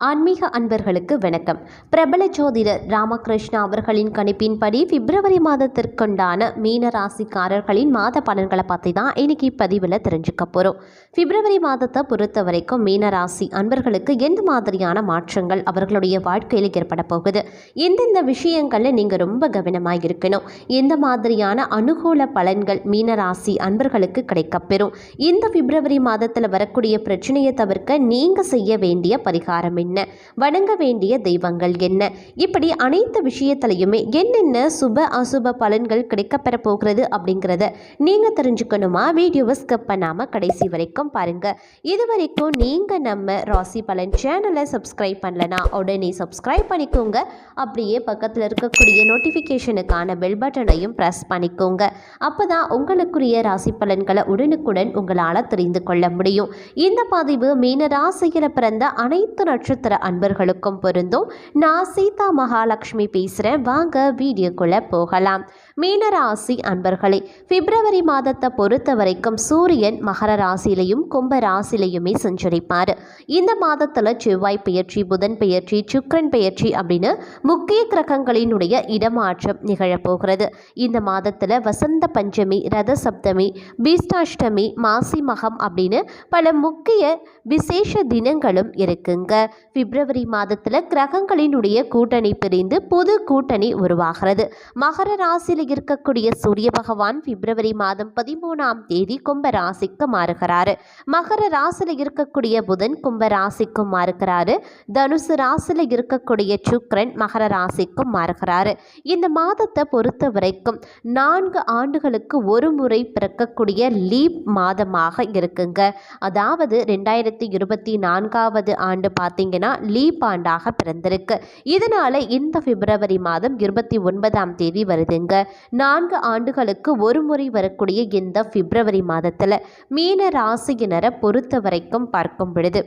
ஆன்மீக அன்பர்களுக்கு வணக்கம். பிரபல ஜோதிடர் ராமகிருஷ்ணா அவர்களின் கணிப்பின்படி பிப்ரவரி மாதத்திற்குண்டான மீன ராசிக்காரர்களின் மாத பலன்களை பற்றி தான் இன்னைக்கு பதிவில் தெரிஞ்சுக்க போகிறோம் பிப்ரவரி மாதத்தை பொறுத்த வரைக்கும் மீன ராசி அன்பர்களுக்கு எந்த மாதிரியான மாற்றங்கள் அவர்களுடைய வாழ்க்கையில் ஏற்பட போகுது? எந்தெந்த விஷயங்களில் நீங்கள் ரொம்ப கவனமாக இருக்கணும்? எந்த மாதிரியான அனுகூல பலன்கள் மீன ராசி அன்பர்களுக்கு கிடைக்கப்பெறும் இந்த பிப்ரவரி மாதத்தில் வரக்கூடிய பிரச்சனையை தவிர்க்க நீங்கள் செய்ய வேண்டிய பரிகாரம் என்ன? வணங்க வேண்டிய தெய்வங்கள் என்ன? இப்படி அனைத்து விஷயத்திலையுமே என்னென்ன சுப அசுப பலன்கள் கிடைக்கப்பெற போகிறது அப்படிங்கிறத நீங்கள் தெரிஞ்சுக்கணுமா? வீடியோவை ஸ்கிப் பண்ணாமல் கடைசி வரைக்கும் பாருங்கள் இது வரைக்கும் நீங்கள் நம்ம ராசி பலன் சேனலை சப்ஸ்கிரைப் பண்ணலனா உடனே சப்ஸ்கிரைப் பண்ணிக்கோங்க. அப்படியே பக்கத்தில் இருக்கக்கூடிய நோட்டிஃபிகேஷனுக்கான பெல் பட்டனையும் ப்ரெஸ் பண்ணிக்கோங்க. அப்போ தான் உங்களுக்குரிய ராசி பலன்களை உடனுக்குடன் உங்களால் தெரிந்து கொள்ள முடியும். இந்த பதிவு மீன ராசியில் பிறந்த அனைத்து நட்சத்திர அன்பர்களுக்கும் பொருந்தும். நான் சீதா மகாலட்சுமி பேசுகிறேன் வாங்க வீடியோக்குள்ளே போகலாம். மீன ராசி அன்பர்களே பிப்ரவரி மாதத்தை பொறுத்த வரைக்கும் சூரியன் மகர ராசியிலையும் கும்ப ராசியிலையுமே சஞ்சரிப்பார் இந்த மாதத்தில் செவ்வாய் பெயர்ச்சி புதன் பெயர்ச்சி சுக்கரன் பெயர்ச்சி அப்படின்னு முக்கிய கிரகங்களினுடைய இடமாற்றம் நிகழப்போகிறது. இந்த மாதத்தில் வசந்த பஞ்சமி ரத சப்தமி பீஷ்டாஷ்டமி மாசி மகம் அப்படின்னு பல முக்கிய விசேஷ தினங்களும் இருக்குங்க. பிப்ரவரி மாதத்தில் கிரகங்களினுடைய கூட்டணி பிரிந்து புது கூட்டணி உருவாகிறது. மகர ராசியில் இருக்கக்கூடிய சூரிய பகவான் பிப்ரவரி மாதம் பதிமூணாம் தேதி கும்ப ராசிக்கு மாறுகிறாரு. மகர ராசியில் இருக்கக்கூடிய புதன் கும்ப ராசிக்கும் மாறுகிறாரு. தனுசு ராசியில் இருக்கக்கூடிய சுக்ரன் மகர ராசிக்கும் மாறுகிறாரு. இந்த மாதத்தை பொறுத்த வரைக்கும் நான்கு ஆண்டுகளுக்கு ஒரு முறை பிறக்கக்கூடிய லீப் மாதமாக இருக்குங்க. அதாவது ரெண்டாயிரத்தி இருபத்தி நான்காவது ஆண்டு பார்த்தீங்கன்னா லீப் ஆண்டாக பிறந்திருக்கு. இதனால இந்த பிப்ரவரி மாதம் இருபத்தி ஒன்பதாம் தேதி வருதுங்க. நான்கு ஆண்டுகளுக்கு ஒரு முறை வரக்கூடிய இந்த பிப்ரவரி மாதத்தில் மீன ராசியினரை பொறுத்த வரைக்கும் பார்க்கும் பொழுது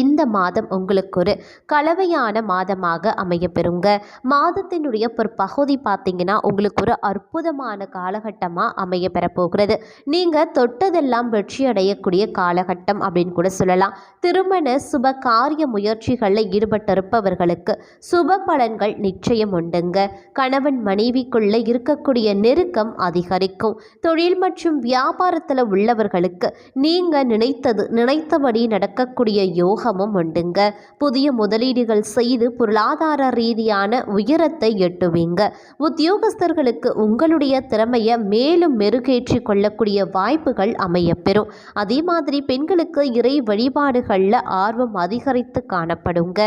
இந்த மாதம் உங்களுக்கு ஒரு கலவையான மாதமாக அமையப்பெறுங்க. மாதத்தினுடைய ஒரு பகுதி பார்த்தீங்கன்னா உங்களுக்கு ஒரு அற்புதமான காலகட்டமாக அமைய பெறப்போகிறது நீங்கள் தொட்டதெல்லாம் வெற்றி அடையக்கூடிய காலகட்டம் அப்படின்னு கூட சொல்லலாம். திருமண சுப காரிய முயற்சிகளில் ஈடுபட்டிருப்பவர்களுக்கு சுப பலன்கள் நிச்சயம் உண்டுங்க. கணவன் மனைவிக்குள்ளே இருக்கக்கூடிய நெருக்கம் அதிகரிக்கும். தொழில் மற்றும் வியாபாரத்தில் உள்ளவர்களுக்கு நீங்கள் நினைத்தது நினைத்தபடி நடக்கக்கூடிய யோகமும் உண்டுங்க. புதிய முதலீடுகள் செய்து பொருளாதார ரீதியான உயரத்தை எட்டுவீங்க. உத்தியோகஸ்தர்களுக்கு உங்களுடைய திறமையை மேலும் மெருகேற்றி கொள்ளக்கூடிய வாய்ப்புகள் அமையப்பெறும். அதே மாதிரி பெண்களுக்கு இறை வழிபாடுகளில் ஆர்வம் அதிகரித்து காணப்படுங்க.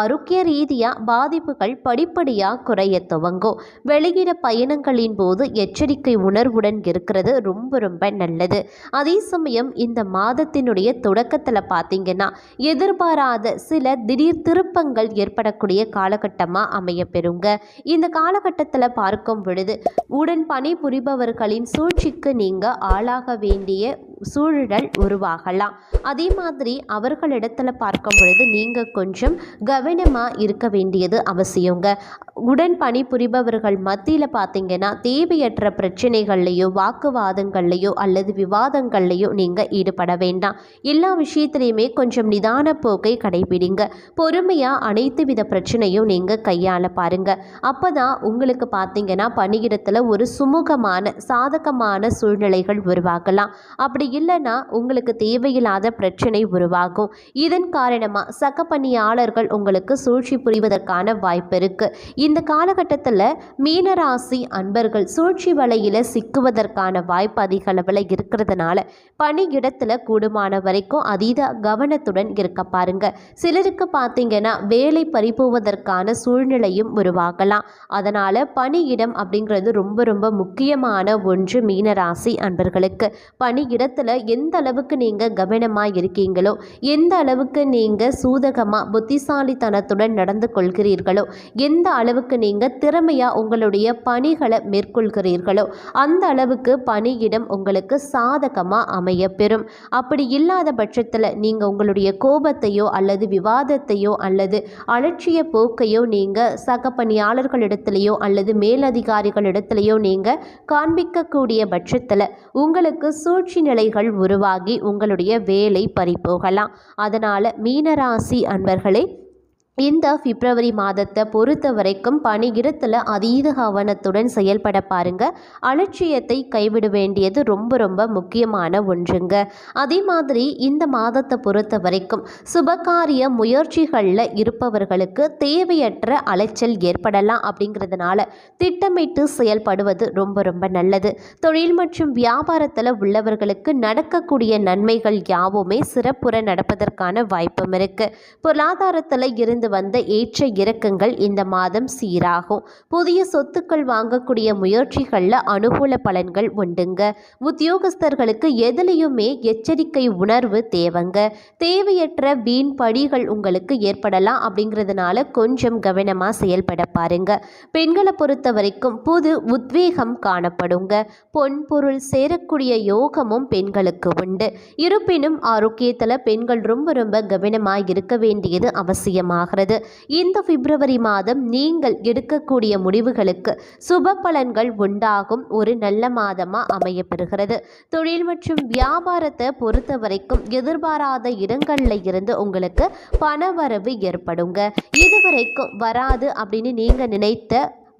ஆரோக்கிய ரீதியாக பாதிப்புகள் படிப்படியாக குறைய துவங்கும். வெளியிட பயணங்களின் போது எச்சரிக்கை உணர்வுடன் இருக்கிறது ரொம்ப ரொம்ப நல்லது. அதே சமயம் இந்த மாதத்தினுடைய தொடக்கத்தில் பார்த்தீங்கன்னா எதிர்பாராத சில திடீர் திருப்பங்கள் ஏற்படக்கூடிய காலகட்டமாக அமையப்பெறுங்க. இந்த காலகட்டத்தில் பார்க்கும் பொழுது உடன் பணிபுரிபவர்களின் சூழ்ச்சிக்கு நீங்கள் ஆளாக வேண்டிய சூழல் உருவாகலாம். அதே மாதிரி அவர்களிடத்தில் பார்க்கும் பொழுது நீங்கள் கொஞ்சம் கவனமாக இருக்க வேண்டியது அவசியங்க. உடன் பணிபுரிபவர்கள் மத்தியில் பார்த்தீங்கன்னா தேவையற்ற பிரச்சனைகள்லையோ வாக்குவாதங்கள்லையோ அல்லது விவாதங்கள்லையோ நீங்கள் ஈடுபட வேண்டாம். எல்லா விஷயத்துலையுமே கொஞ்சம் நிதான போக்கை கடைபிடிங்க. பொறுமையாக அனைத்து வித பிரச்சனையும் நீங்கள் கையாள பாருங்க. அப்போ தான் உங்களுக்கு பார்த்தீங்கன்னா பணியிடத்தில் ஒரு சுமூகமான சாதகமான சூழ்நிலைகள் உருவாகலாம். அப்படி இல்லைன்னா உங்களுக்கு தேவையில்லாத பிரச்சனை உருவாகும். இதன் காரணமாக சக பணியாளர்கள் உங்களுக்கு சூழ்ச்சி புரிவதற்கான வாய்ப்பு இருக்குது இந்த காலகட்டத்தில் மீனராசி அன்பர்கள் சூழ்ச்சி வலையில் சிக்குவதற்கான வாய்ப்பு அதிக அளவில் இருக்கிறதுனால பணியிடத்தில் கூடுமான வரைக்கும் அதீத கவனத்துடன் இருக்க பாருங்க. சிலருக்கு பார்த்தீங்கன்னா வேலை பறிபோவதற்கான சூழ்நிலையும் உருவாகலாம். அதனால் பணியிடம் அப்படிங்கிறது ரொம்ப ரொம்ப முக்கியமான ஒன்று மீனராசி அன்பர்களுக்கு. பணியிடத்தில் எந்த அளவுக்கு நீங்கள் கவனமாக இருக்கீங்களோ எந்த அளவுக்கு நீங்கள் சூதகமாக புத்திசாலித்தனத்துடன் நடந்து கொள்கிறீர்களோ எந்த அளவுக்கு நீங்கள் திறமையாக உங்களுடைய பணிகளை மேற்கொள்கிறீர்களோ அந்த அளவுக்கு பணியிடம் உங்களுக்கு சாதகமாக அமைய பெறும் அப்படி இல்லாத பட்சத்தில் நீங்கள் உங்களுடைய கோபத்தையோ அல்லது விவாதத்தையோ அல்லது அலட்சிய போக்கையோ நீங்கள் சக பணியாளர்களிடத்திலேயோ அல்லது மேலதிகாரிகளிடத்திலேயோ நீங்கள் காண்பிக்கக்கூடிய பட்சத்தில் உங்களுக்கு சூழ்ச்சி நிலைகள் உருவாகி உங்களுடைய வேலை பறிபோகலாம். அதனால் மீனராசி அன்பர்களே இந்த பிப்ரவரி மாதத்தை பொறுத்த வரைக்கும் பணியிடத்தில் அதீத கவனத்துடன் செயல்பட பாருங்க. அலட்சியத்தை கைவிட வேண்டியது ரொம்ப ரொம்ப முக்கியமான ஒன்றுங்க. அதே மாதிரி இந்த மாதத்தை பொறுத்த வரைக்கும் சுபகாரிய முயற்சிகளில் இருப்பவர்களுக்கு தேவையற்ற அலைச்சல் ஏற்படலாம் அப்படிங்கிறதுனால திட்டமிட்டு செயல்படுவது ரொம்ப ரொம்ப நல்லது. தொழில் மற்றும் வியாபாரத்தில் உள்ளவர்களுக்கு நடக்கக்கூடிய நன்மைகள் யாவுமே சிறப்புற நடப்பதற்கான வாய்ப்பும் இருக்கு. பொருளாதாரத்தில் இருந்து வந்த ஏற்ற இறக்கங்கள் இந்த மாதம் சீராகும். புதிய சொத்துக்கள் வாங்கக்கூடிய முயற்சிகளில் அனுகூல பலன்கள் உண்டுங்க. உத்தியோகஸ்தர்களுக்கு எதிலையுமே எச்சரிக்கை உணர்வு தேவைங்க. தேவையற்ற வீண் படிகள் உங்களுக்கு ஏற்படலாம் அப்படிங்கிறதுனால கொஞ்சம் கவனமாக செயல்பட பாருங்க. பெண்களை பொறுத்த வரைக்கும் புது உத்வேகம் காணப்படுங்க. பொன் பொருள் சேரக்கூடிய யோகமும் பெண்களுக்கு உண்டு. இருப்பினும் ஆரோக்கியத்தில் பெண்கள் ரொம்ப ரொம்ப கவனமாக இருக்க வேண்டியது அவசியமாக அவசியமாகிறது இந்த பிப்ரவரி மாதம் நீங்கள் எடுக்கக்கூடிய முடிவுகளுக்கு சுப பலன்கள் உண்டாகும். ஒரு நல்ல மாதமாக அமையப்பெறுகிறது. தொழில் மற்றும் வியாபாரத்தை பொறுத்த வரைக்கும் எதிர்பாராத இடங்களில் இருந்து உங்களுக்கு பணவரவு ஏற்படுங்க. இதுவரைக்கும் வராது அப்படின்னு நீங்கள் நினைத்த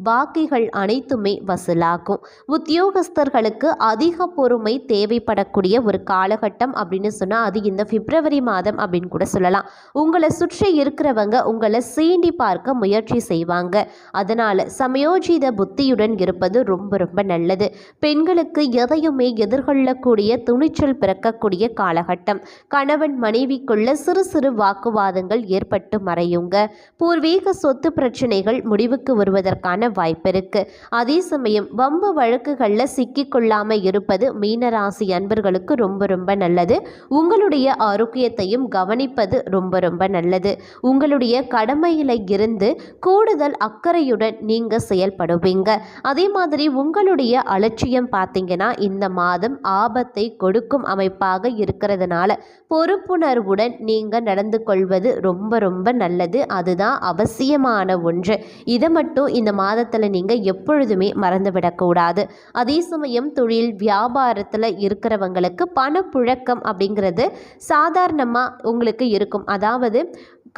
பாக்கிகள் அனைத்துமே வசூலாகும். உத்தியோகஸ்தர்களுக்கு அதிக பொறுமை தேவைப்படக்கூடிய ஒரு காலகட்டம் அப்படின்னு சொன்னால் அது இந்த பிப்ரவரி மாதம் அப்படின்னு கூட சொல்லலாம். உங்களை சுற்றி இருக்கிறவங்க உங்களை சீண்டி பார்க்க முயற்சி செய்வாங்க. அதனால் சமயோஜித புத்தியுடன் இருப்பது ரொம்ப ரொம்ப நல்லது. பெண்களுக்கு எதையுமே எதிர்கொள்ளக்கூடிய துணிச்சல் பிறக்கக்கூடிய காலகட்டம். கணவன் மனைவிக்குள்ள சிறு சிறு வாக்குவாதங்கள் ஏற்பட்டு மறையுங்க. பூர்வீக சொத்து பிரச்சனைகள் முடிவுக்கு வருவதற்கான வாய்ப்பிருக்கு. அதே சமயம் வம்பு வழக்குகளில் சிக்கிக்கொள்ளாமல் இருப்பது மீனராசி அன்பர்களுக்கு ரொம்ப ரொம்ப நல்லது. உங்களுடைய ஆரோக்கியத்தையும் கவனிப்பது ரொம்ப ரொம்ப நல்லது. உங்களுடைய கடமையில இருந்து கூடுதல் அக்கறையுடன் நீங்க செயல்படுவீங்க. அதே மாதிரி உங்களுடைய அலட்சியம் பார்த்தீங்கன்னா இந்த மாதம் ஆபத்தை கொடுக்கும் அமைப்பாக இருக்கிறதுனால பொறுப்புணர்வுடன் நீங்க நடந்து கொள்வது ரொம்ப ரொம்ப நல்லது. அதுதான் அவசியமான ஒன்று. இதை மட்டும் இந்த மாத மாதத்தில் நீங்கள் எப்பொழுதுமே மறந்துவிடக்கூடாது அதே சமயம் தொழில் வியாபாரத்தில் இருக்கிறவங்களுக்கு பணப்புழக்கம் அப்படிங்கிறது சாதாரணமாக உங்களுக்கு இருக்கும். அதாவது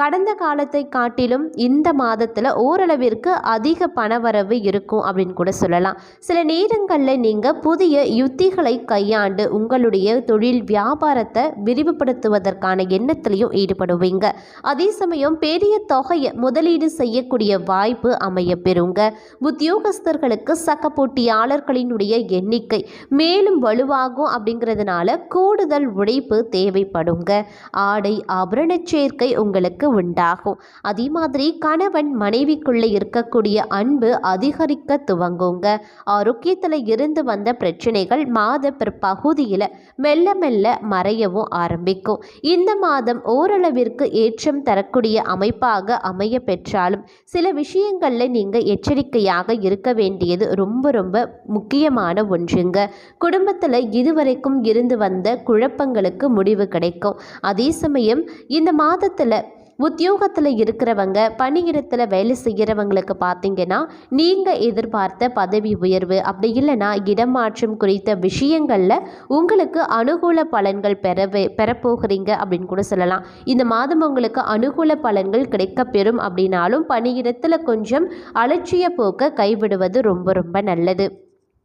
கடந்த காலத்தை காட்டிலும் இந்த மாதத்தில் ஓரளவிற்கு அதிக பணவரவு இருக்கும் அப்படின்னு கூட சொல்லலாம். சில நேரங்களில் நீங்கள் புதிய யுத்திகளை கையாண்டு உங்களுடைய தொழில் வியாபாரத்தை விரிவுபடுத்துவதற்கான எண்ணத்திலையும் ஈடுபடுவீங்க. அதே சமயம் பெரிய தொகையை முதலீடு செய்யக்கூடிய வாய்ப்பு அமைய பெறுங்க. உத்தியோகஸ்தர்களுக்கு சக போட்டியாளர்களினுடைய எண்ணிக்கை மேலும் வலுவாகும் அப்படிங்கிறதுனால கூடுதல் உழைப்பு தேவைப்படுங்க. ஆடை ஆபரண சேர்க்கை உங்களுக்கு உண்டாகும். அதே மாதிரி கணவன் மனைவிக்குள்ளே இருக்கக்கூடிய அன்பு அதிகரிக்க துவங்குங்க. ஆரோக்கியத்தில் இருந்து வந்த பிரச்சனைகள் மாத பிற்பகுதியில் மெல்ல மெல்ல மறையவும் ஆரம்பிக்கும். இந்த மாதம் ஓரளவிற்கு ஏற்றம் தரக்கூடிய அமைப்பாக அமைய பெற்றாலும் சில விஷயங்களில் நீங்கள் எச்சரிக்கையாக இருக்க வேண்டியது ரொம்ப ரொம்ப முக்கியமான ஒன்றுங்க. குடும்பத்தில் இதுவரைக்கும் இருந்து வந்த குழப்பங்களுக்கு முடிவு கிடைக்கும். அதே சமயம் இந்த மாதத்தில் உத்தியோகத்தில் இருக்கிறவங்க பணியிடத்தில் வேலை செய்கிறவங்களுக்கு பார்த்தீங்கன்னா நீங்கள் எதிர்பார்த்த பதவி உயர்வு அப்படி இல்லைன்னா இடமாற்றம் குறித்த விஷயங்களில் உங்களுக்கு அனுகூல பலன்கள் பெறவே பெறப்போகிறீங்க அப்படின்னு கூட சொல்லலாம். இந்த மாதம் உங்களுக்கு அனுகூல பலன்கள் கிடைக்கப்பெறும் அப்படின்னாலும் பணியிடத்தில் கொஞ்சம் அலட்சிய போக்க கைவிடுவது ரொம்ப ரொம்ப நல்லது.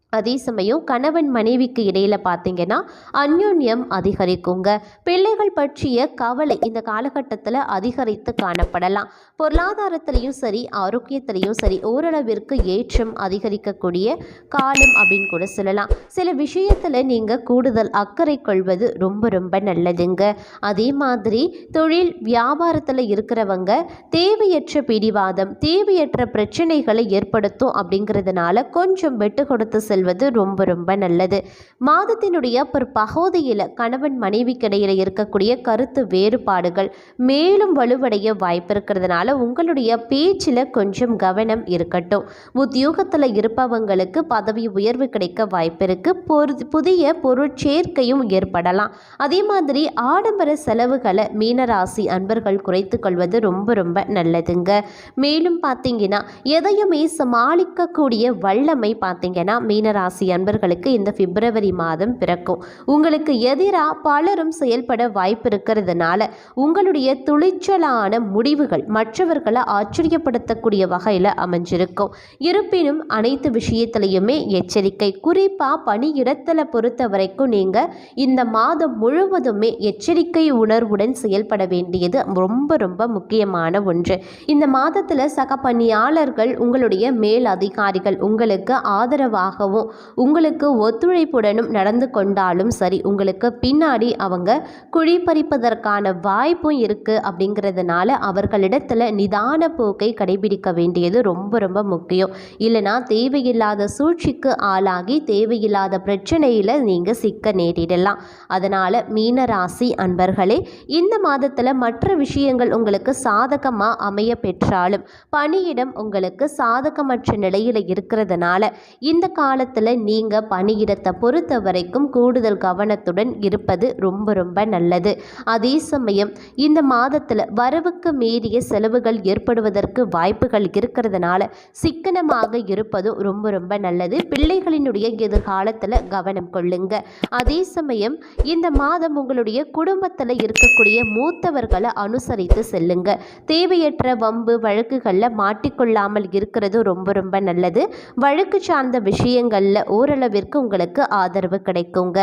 அதே சமயம் கணவன் மனைவிக்கு இடையில் பார்த்தீங்கன்னா அந்யோன்யம் அதிகரிக்குங்க. பிள்ளைகள் பற்றிய கவலை இந்த காலகட்டத்தில் அதிகரித்து காணப்படலாம். பொருளாதாரத்திலையும் சரி ஆரோக்கியத்திலையும் சரி ஓரளவிற்கு ஏற்றம் அதிகரிக்கக்கூடிய காலம் அப்படின்னு கூட சொல்லலாம். சில விஷயத்தில் நீங்கள் கூடுதல் அக்கறை கொள்வது ரொம்ப ரொம்ப நல்லதுங்க. அதே மாதிரி தொழில் வியாபாரத்தில் இருக்கிறவங்க தேவையற்ற பிடிவாதம் தேவையற்ற பிரச்சனைகளை ஏற்படுத்தும் அப்படிங்கிறதுனால கொஞ்சம் விட்டு கொடுத்து செல்வது ரொம்ப ரொம்ப நல்லது. மாதத்தினுடைய பிற்பகுதியில் கணவன் மனைவிக்கிடையில் இருக்கக்கூடிய கருத்து வேறுபாடுகள் மேலும் வலுவடைய வாய்ப்பு இருக்கிறதுனால உங்களுடைய பேச்சில் கொஞ்சம் கவனம் இருக்கட்டும். உத்தியோகத்தில் இருப்பவங்களுக்கு பதவி உயர்வு கிடைக்க வாய்ப்பு இருக்கு. பொரு புதிய பொருட்சேர்க்கையும் ஏற்படலாம். அதே மாதிரி ஆடம்பர செலவுகளை மீனராசி அன்பர்கள் குறைத்து கொள்வது ரொம்ப ரொம்ப நல்லதுங்க. மேலும் பார்த்தீங்கன்னா எதையுமே சமாளிக்கக்கூடிய வல்லமை பார்த்தீங்கன்னா மீன மீனராசி அன்பர்களுக்கு இந்த பிப்ரவரி மாதம் பிறக்கும். உங்களுக்கு எதிராக பலரும் செயல்பட வாய்ப்பு இருக்கிறதுனால உங்களுடைய துணிச்சலான முடிவுகள் மற்றவர்களை ஆச்சரியப்படுத்தக்கூடிய வகையில் அமைஞ்சிருக்கும். இருப்பினும் அனைத்து விஷயத்திலையுமே எச்சரிக்கை. குறிப்பாக பணியிடத்தில் பொறுத்த வரைக்கும் நீங்கள் இந்த மாதம் முழுவதுமே எச்சரிக்கை உணர்வுடன் செயல்பட வேண்டியது ரொம்ப ரொம்ப முக்கியமான ஒன்று. இந்த மாதத்தில் சக பணியாளர்கள் உங்களுடைய மேல் அதிகாரிகள் உங்களுக்கு ஆதரவாகவும் உங்களுக்கு ஒத்துழைப்புடனும் நடந்து கொண்டாலும் சரி உங்களுக்கு பின்னாடி அவங்க குழி பறிப்பதற்கான வாய்ப்பும் இருக்குது அப்படிங்கிறதுனால அவர்களிடத்தில் நிதான போக்கை கடைபிடிக்க வேண்டியது ரொம்ப ரொம்ப முக்கியம். இல்லைனா தேவையில்லாத சூழ்ச்சிக்கு ஆளாகி தேவையில்லாத பிரச்சனையில் நீங்கள் சிக்க நேரிடலாம். அதனால் மீனராசி அன்பர்களே இந்த மாதத்தில் மற்ற விஷயங்கள் உங்களுக்கு சாதகமாக அமைய பெற்றாலும் பணியிடம் உங்களுக்கு சாதகமற்ற நிலையில் இருக்கிறதுனால இந்த காலத்தில் நீங்கள் பணியிடத்தை பொறுத்த வரைக்கும் கூடுதல் கவனத்துடன் இருப்பது ரொம்ப ரொம்ப நல்லது. அதே சமயம் இந்த மாதத்தில் வரவுக்கு மீறிய செலவுகள் ஏற்படுவதற்கு வாய்ப்புகள் இருக்கிறதுனால சிக்கனமாக இருப்பதும் ரொம்ப ரொம்ப நல்லது. பிள்ளைகளினுடைய எதிர்காலத்தில் கவனம் கொள்ளுங்க. அதே சமயம் இந்த மாதம் உங்களுடைய குடும்பத்தில் இருக்கக்கூடிய மூத்தவர்களை அனுசரித்து செல்லுங்க. தேவையற்ற வம்பு வழக்குகளில் மாட்டிக்கொள்ளாமல் இருக்கிறது ரொம்ப ரொம்ப நல்லது. வழக்கு சார்ந்த விஷயங்கள் விஷயங்களில் ஓரளவிற்கு உங்களுக்கு ஆதரவு கிடைக்குங்க.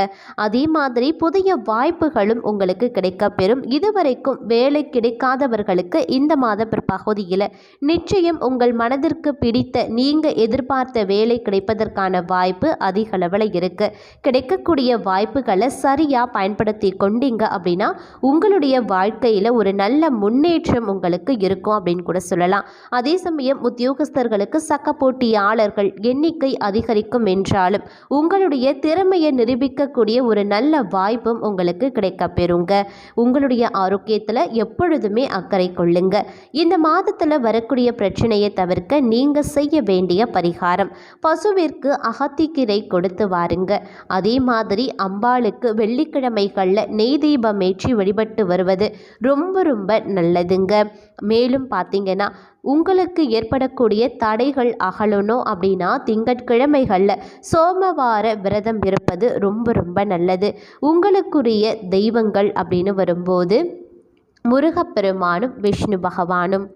அதே மாதிரி புதிய வாய்ப்புகளும் உங்களுக்கு கிடைக்கப்பெறும். இதுவரைக்கும் வேலை கிடைக்காதவர்களுக்கு இந்த மாத பிற்பகுதியில் நிச்சயம் உங்கள் மனதிற்கு பிடித்த நீங்கள் எதிர்பார்த்த வேலை கிடைப்பதற்கான வாய்ப்பு அதிக அளவில் இருக்குது கிடைக்கக்கூடிய வாய்ப்புகளை சரியாக பயன்படுத்தி கொண்டீங்க அப்படின்னா உங்களுடைய வாழ்க்கையில் ஒரு நல்ல முன்னேற்றம் உங்களுக்கு இருக்கும் அப்படின்னு கூட சொல்லலாம். அதே சமயம் உத்தியோகஸ்தர்களுக்கு சக்க போட்டியாளர்கள் எண்ணிக்கை அதிகரிக்கும் என்றாலும் உங்களுடைய திறமையை நிரூபிக்கக்கூடிய ஒரு நல்ல வாய்ப்பும் உங்களுக்கு கிடைக்கப்பெறுங்க. உங்களுடைய ஆரோக்கியத்தில் எப்பொழுதுமே அக்கறை கொள்ளுங்க. இந்த மாதத்தில் வரக்கூடிய பிரச்சனையை தவிர்க்க நீங்கள் செய்ய வேண்டிய பரிகாரம். பசுவிற்கு அகத்திக்கீரை கொடுத்து வாருங்க. அதே மாதிரி அம்பாளுக்கு வெள்ளிக்கிழமைகளில் நெய் தீபம் ஏற்றி வழிபட்டு வருவது ரொம்ப ரொம்ப நல்லதுங்க. மேலும் பார்த்தீங்கன்னா உங்களுக்கு ஏற்படக்கூடிய தடைகள் அகலணும் அப்படின்னா திங்கட்கிழமைகளில் சோமவார விரதம் இருப்பது ரொம்ப ரொம்ப நல்லது. உங்களுக்குரிய தெய்வங்கள் அப்படின்னு வரும்போது முருகப்பெருமானும் விஷ்ணு பகவானும்